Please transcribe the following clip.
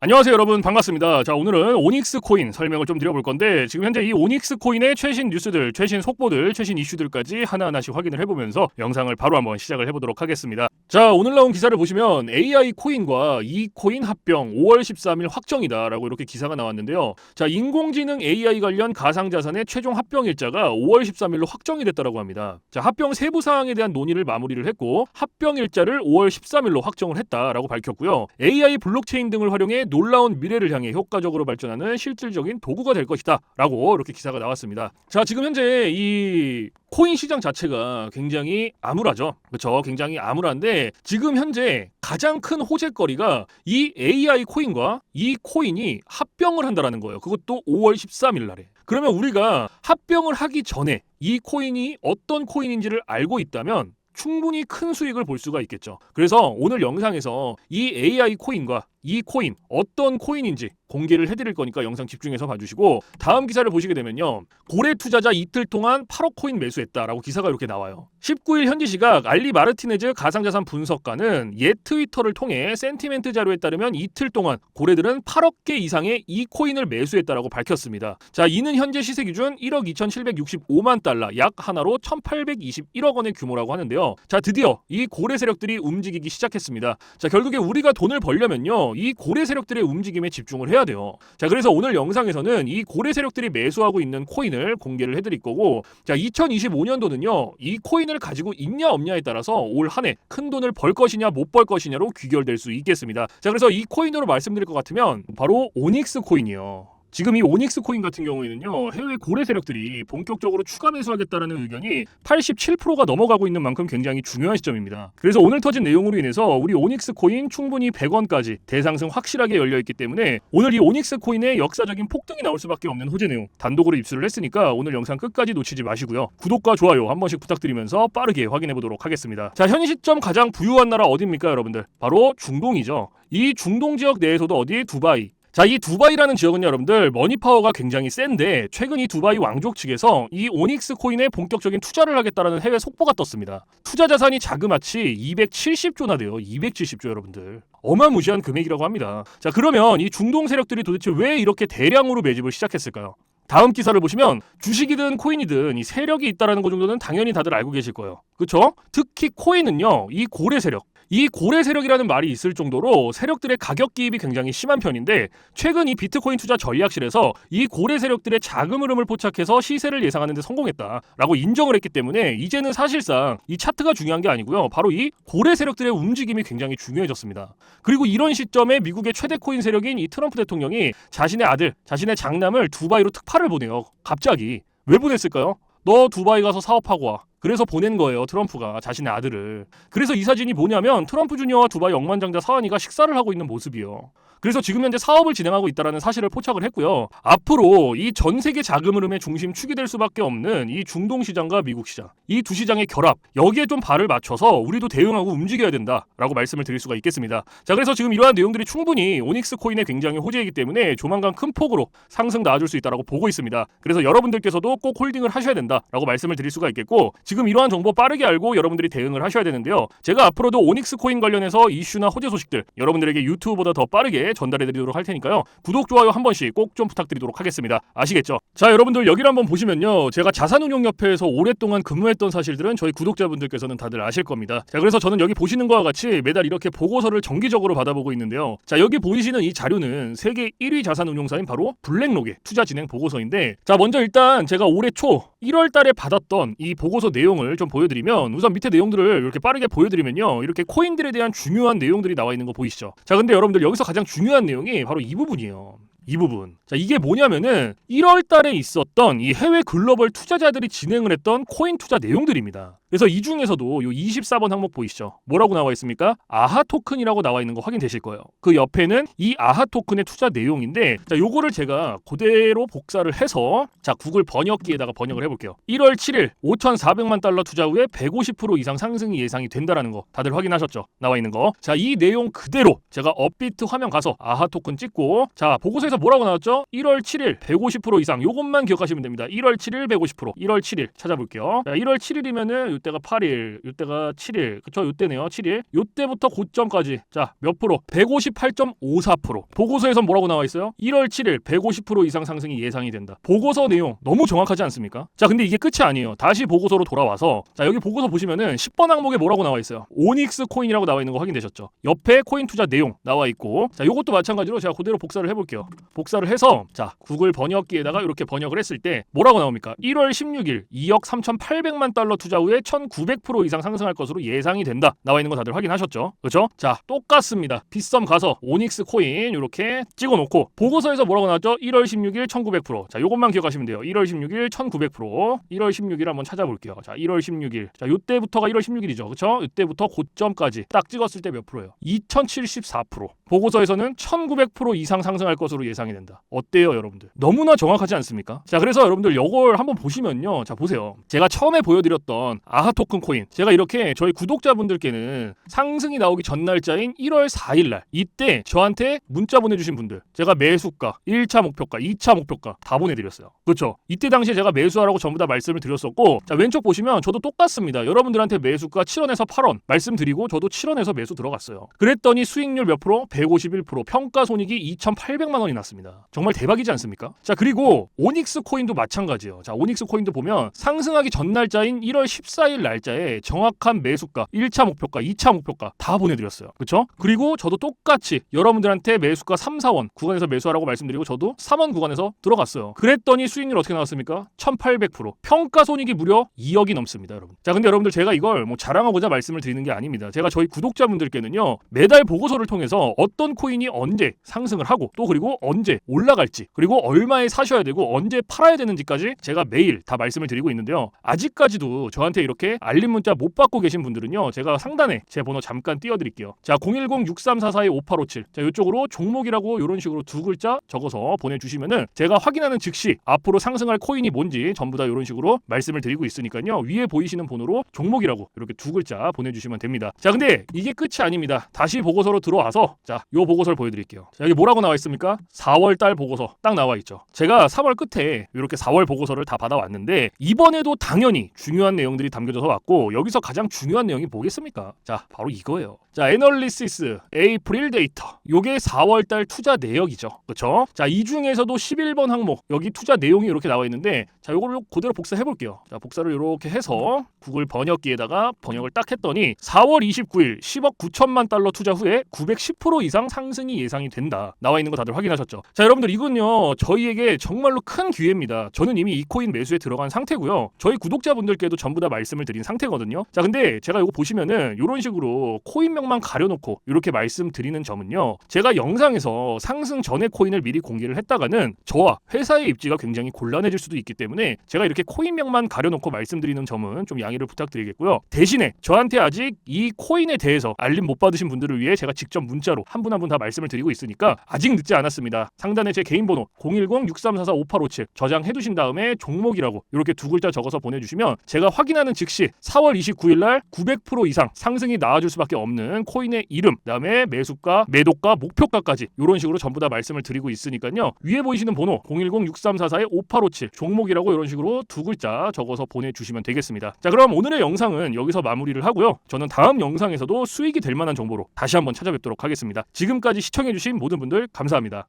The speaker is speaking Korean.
안녕하세요 여러분 반갑습니다. 자 오늘은 오닉스 코인 설명을 좀 드려볼 건데 지금 현재 이 오닉스 코인의 최신 뉴스들, 최신 속보들, 최신 이슈들까지 하나하나씩 확인을 해보면서 영상을 바로 한번 시작을 해보도록 하겠습니다. 자 오늘 나온 기사를 보시면 AI 코인과 이 코인 합병 5월 13일 확정이다라고 이렇게 기사가 나왔는데요. 자 인공지능 AI 관련 가상자산의 최종 합병 일자가 5월 13일로 확정이 됐다라고 합니다. 자 합병 세부 사항에 대한 논의를 마무리를 했고 합병 일자를 5월 13일로 확정을 했다라고 밝혔고요. AI 블록체인 등을 활용해 놀라운 미래를 향해 효과적으로 발전하는 실질적인 도구가 될 것이다 라고 이렇게 기사가 나왔습니다. 자 지금 현재 이 코인 시장 자체가 굉장히 암울하죠. 그렇죠. 굉장히 암울한데 지금 현재 가장 큰 호재거리가 이 AI 코인과 이 코인이 합병을 한다라는 거예요. 그것도 5월 13일 날에. 그러면 우리가 합병을 하기 전에 이 코인이 어떤 코인인지를 알고 있다면 충분히 큰 수익을 볼 수가 있겠죠. 그래서 오늘 영상에서 이 AI 코인과 이 코인 어떤 코인인지 공개를 해드릴 거니까 영상 집중해서 봐주시고 다음 기사를 보시게 되면요. 고래 투자자 이틀 동안 8억 코인 매수했다라고 기사가 이렇게 나와요. 19일 현지 시각 알리 마르티네즈 가상자산 분석가는 옛 트위터를 통해 센티멘트 자료에 따르면 이틀 동안 고래들은 8억 개 이상의 이 코인을 매수했다라고 밝혔습니다. 자 이는 현재 시세 기준 1억 2,765만 달러 약 하나로 1,821억 원의 규모라고 하는데요 자 드디어 이 고래 세력들이 움직이기 시작했습니다 자 결국에 우리가 돈을 벌려면요 이 고래 세력들의 움직임에 집중을 해야 돼요. 자, 그래서 오늘 영상에서는 이 고래 세력들이 매수하고 있는 코인을 공개를 해드릴 거고, 자, 2025년도는요, 이 코인을 가지고 있냐 없냐에 따라서 올 한 해 큰 돈을 벌 것이냐 못 벌 것이냐로 귀결될 수 있겠습니다. 자, 그래서 이 코인으로 말씀드릴 것 같으면 바로 오닉스 코인이요. 지금 이 오닉스 코인 같은 경우에는요 해외 고래 세력들이 본격적으로 추가 매수하겠다는 의견이 87%가 넘어가고 있는 만큼 굉장히 중요한 시점입니다. 그래서 오늘 터진 내용으로 인해서 우리 오닉스 코인 충분히 100원까지 대상승 확실하게 열려 있기 때문에 오늘 이 오닉스 코인의 역사적인 폭등이 나올 수밖에 없는 호재 내용 단독으로 입수를 했으니까 오늘 영상 끝까지 놓치지 마시고요 구독과 좋아요 한 번씩 부탁드리면서 빠르게 확인해 보도록 하겠습니다. 자현 시점 가장 부유한 나라 어디입니까 여러분들? 바로 중동이죠. 이 중동 지역 내에서도 어디 두바이 자, 이 두바이라는 지역은 여러분들 머니 파워가 굉장히 센데 최근 이 두바이 왕족 측에서 이 오닉스 코인에 본격적인 투자를 하겠다라는 해외 속보가 떴습니다. 투자 자산이 자그마치 270조나 돼요. 270조 여러분들. 어마무시한 금액이라고 합니다. 자, 그러면 이 중동 세력들이 도대체 왜 이렇게 대량으로 매집을 시작했을까요? 다음 기사를 보시면 주식이든 코인이든 이 세력이 있다라는 것 정도는 당연히 다들 알고 계실 거예요. 그렇죠? 특히 코인은요. 이 고래 세력 이 고래 세력이라는 말이 있을 정도로 세력들의 가격 기입이 굉장히 심한 편인데 최근 이 비트코인 투자 전략실에서 이 고래 세력들의 자금 흐름을 포착해서 시세를 예상하는 데 성공했다라고 인정을 했기 때문에 이제는 사실상 이 차트가 중요한 게 아니고요. 바로 이 고래 세력들의 움직임이 굉장히 중요해졌습니다. 그리고 이런 시점에 미국의 최대 코인 세력인 이 트럼프 대통령이 자신의 아들, 자신의 장남을 두바이로 특파를 보내요. 갑자기 왜 보냈을까요? 너 두바이 가서 사업하고 와. 그래서 보낸 거예요 트럼프가 자신의 아들을 그래서 이 사진이 뭐냐면 트럼프 주니어와 두바이 억만장자 사안이가 식사를 하고 있는 모습이요 그래서 지금 현재 사업을 진행하고 있다는 사실을 포착을 했고요. 앞으로 이 전 세계 자금 흐름의 중심 축이 될 수밖에 없는 이 중동 시장과 미국 시장 이 두 시장의 결합 여기에 좀 발을 맞춰서 우리도 대응하고 움직여야 된다라고 말씀을 드릴 수가 있겠습니다. 자 그래서 지금 이러한 내용들이 충분히 오닉스 코인의 굉장히 호재이기 때문에 조만간 큰 폭으로 상승 나와줄 수 있다라고 보고 있습니다. 그래서 여러분들께서도 꼭 홀딩을 하셔야 된다라고 말씀을 드릴 수가 있겠고 지금 이러한 정보 빠르게 알고 여러분들이 대응을 하셔야 되는데요. 제가 앞으로도 오닉스 코인 관련해서 이슈나 호재 소식들 여러분들에게 유튜브보다 더 빠르게 전달해 드리도록 할 테니까요. 구독, 좋아요 한 번씩 꼭 좀 부탁드리도록 하겠습니다. 아시겠죠? 자, 여러분들 여기를 한번 보시면요. 제가 자산운용협회에서 오랫동안 근무했던 사실들은 저희 구독자분들께서는 다들 아실 겁니다. 자, 그래서 저는 여기 보시는 것과 같이 매달 이렇게 보고서를 정기적으로 받아보고 있는데요. 자, 여기 보이시는 이 자료는 세계 1위 자산운용사인 바로 블랙록의 투자 진행 보고서인데 자, 먼저 일단 제가 올해 초 1월 달에 받았던 이 보고서 내용을 좀 보여드리면 우선 밑에 내용들을 이렇게 빠르게 보여드리면요. 이렇게 코인들에 대한 중요한 내용들이 나와 있는 거 보이시죠? 자, 근데 여러분들 여기서 가장 중요한 내용이 바로 이 부분이에요. 이 부분. 자, 이게 뭐냐면은 1월 달에 있었던 이 해외 글로벌 투자자들이 진행을 했던 코인 투자 내용들입니다. 그래서 이 중에서도 요 24번 항목 보이시죠? 뭐라고 나와 있습니까? 아하 토큰이라고 나와 있는 거 확인되실 거예요. 그 옆에는 이 아하 토큰의 투자 내용인데 자, 요거를 제가 그대로 복사를 해서 자, 구글 번역기에다가 번역을 해 볼게요. 1월 7일 5,400만 달러 투자 후에 150% 이상 상승이 예상이 된다라는 거 다들 확인하셨죠? 나와 있는 거. 자, 이 내용 그대로 제가 업비트 화면 가서 아하 토큰 찍고 자, 보고서에서 뭐라고 나왔죠? 1월 7일 150% 이상 요것만 기억하시면 됩니다. 1월 7일 150% 1월 7일 찾아볼게요. 자, 1월 7일이면은 이때가 8일, 이때가 7일, 그쵸? 이때네요. 7일. 이때부터 고점까지 자 몇 프로? 158.54%. 보고서에선 뭐라고 나와 있어요? 1월 7일 150% 이상 상승이 예상이 된다. 보고서 내용 너무 정확하지 않습니까? 자 근데 이게 끝이 아니에요. 다시 보고서로 돌아와서 자 여기 보고서 보시면은 10번 항목에 뭐라고 나와 있어요? 오닉스 코인이라고 나와 있는 거 확인되셨죠? 옆에 코인 투자 내용 나와 있고 자 요것도 마찬가지로 제가 그대로 복사를 해 볼게요. 복사를 해서 자 구글 번역기에다가 이렇게 번역을 했을 때 뭐라고 나옵니까? 1월 16일 2억 3,800만 달러 투자 후에 1,900% 이상 상승할 것으로 예상이 된다. 나와 있는 거 다들 확인하셨죠? 그렇죠? 자 똑같습니다. 빗썸 가서 오닉스 코인 이렇게 찍어놓고 보고서에서 뭐라고 나왔죠? 1월 16일 1,900%. 자 요것만 기억하시면 돼요. 1월 16일 1,900%. 1월 16일 한번 찾아볼게요. 자 1월 16일. 자 요때부터가 1월 16일이죠. 그렇죠? 이때부터 고점까지 딱 찍었을 때 몇 프로예요? 2,074%. 보고서에서는 1,900% 이상 상승할 것으로 예상이 된다. 어때요, 여러분들? 너무나 정확하지 않습니까? 자, 그래서 여러분들 이걸 한번 보시면요. 자, 보세요. 제가 처음에 보여드렸던 아하 토큰 코인. 제가 이렇게 저희 구독자분들께는 상승이 나오기 전 날짜인 1월 4일 날 이때 저한테 문자 보내주신 분들 제가 매수가, 1차 목표가, 2차 목표가 다 보내드렸어요. 그렇죠? 이때 당시에 제가 매수하라고 전부 다 말씀을 드렸었고 자, 왼쪽 보시면 저도 똑같습니다. 여러분들한테 매수가 7원에서 8원 말씀드리고 저도 7원에서 매수 들어갔어요. 그랬더니 수익률 몇 프로? 151% 평가 손익이 2,800만 원이 났습니다. 정말 대박이지 않습니까? 자 그리고 오닉스 코인도 마찬가지예요. 자 오닉스 코인도 보면 상승하기 전 날짜인 1월 14일 날짜에 정확한 매수가, 1차 목표가, 2차 목표가 다 보내드렸어요. 그렇죠? 그리고 저도 똑같이 여러분들한테 매수가 3, 4원 구간에서 매수하라고 말씀드리고 저도 3원 구간에서 들어갔어요. 그랬더니 수익률 어떻게 나왔습니까? 1,800% 평가 손익이 무려 2억이 넘습니다, 여러분. 자 근데 여러분들 제가 이걸 뭐 자랑하고자 말씀을 드리는 게 아닙니다. 제가 저희 구독자분들께는요 매달 보고서를 통해서 어떤 코인이 언제 상승을 하고 또 그리고 언제 올라갈지 그리고 얼마에 사셔야 되고 언제 팔아야 되는지까지 제가 매일 다 말씀을 드리고 있는데요. 아직까지도 저한테 이렇게 알림 문자 못 받고 계신 분들은요. 제가 상단에 제 번호 잠깐 띄워드릴게요. 자 010-6344-5857. 자 이쪽으로 종목이라고 이런 식으로 두 글자 적어서 보내주시면은 제가 확인하는 즉시 앞으로 상승할 코인이 뭔지 전부 다 이런 식으로 말씀을 드리고 있으니까요. 위에 보이시는 번호로 종목이라고 이렇게 두 글자 보내주시면 됩니다. 자 근데 이게 끝이 아닙니다. 다시 보고서로 들어와서 자, 요 보고서를 보여드릴게요. 자, 여기 뭐라고 나와 있습니까? 4월 달 보고서 딱 나와 있죠. 제가 3월 끝에 이렇게 4월 보고서를 다 받아왔는데 이번에도 당연히 중요한 내용들이 담겨져서 왔고 여기서 가장 중요한 내용이 뭐겠습니까? 자, 바로 이거예요. 자, 애널리시스 에이프릴 데이터. 요게 4월 달 투자 내역이죠. 그렇죠? 자, 이 중에서도 11번 항목 여기 투자 내용이 이렇게 나와 있는데 자, 요거를 그대로 복사해 볼게요. 자, 복사를 이렇게 해서 구글 번역기에다가 번역을 딱 했더니 4월 29일 10억 9천만 달러 투자 후에 910% 이상 상승이 예상이 된다. 나와 있는 거 다들 확인하셨죠? 자, 여러분들 이건요. 저희에게 정말로 큰 기회입니다. 저는 이미 이 코인 매수에 들어간 상태고요. 저희 구독자분들께도 전부 다 말씀을 드린 상태거든요. 자, 근데 제가 이거 보시면은 이런 식으로 코인명만 가려놓고 이렇게 말씀드리는 점은요. 제가 영상에서 상승 전에 코인을 미리 공개를 했다가는 저와 회사의 입지가 굉장히 곤란해질 수도 있기 때문에 제가 이렇게 코인명만 가려놓고 말씀드리는 점은 좀 양해를 부탁드리겠고요. 대신에 저한테 아직 이 코인에 대해서 알림 못 받으신 분들을 위해 제가 직접 문자로 한 분 한 분 다 말씀을 드리고 있으니까 아직 늦지 않았 습니다. 상단에 제 개인 번호 010-6344-5857 저장해 두신 다음에 종목이라고 이렇게 두 글자 적어서 보내주시면 제가 확인하는 즉시 4월 29일 날 900% 이상 상승이 나와줄 수밖에 없는 코인의 이름, 그다음에 매수가, 매도가, 목표가까지 이런 식으로 전부 다 말씀을 드리고 있으니까요. 위에 보이시는 번호 010-6344-5857 종목이라고 이런 식으로 두 글자 적어서 보내주시면 되겠습니다. 자 그럼 오늘의 영상은 여기서 마무리를 하고요. 저는 다음 영상에서도 수익이 될 만한 정보로 다시 한번 찾아뵙도록 하겠습니다. 지금까지 시청해주신 모든 분들 감사합니다.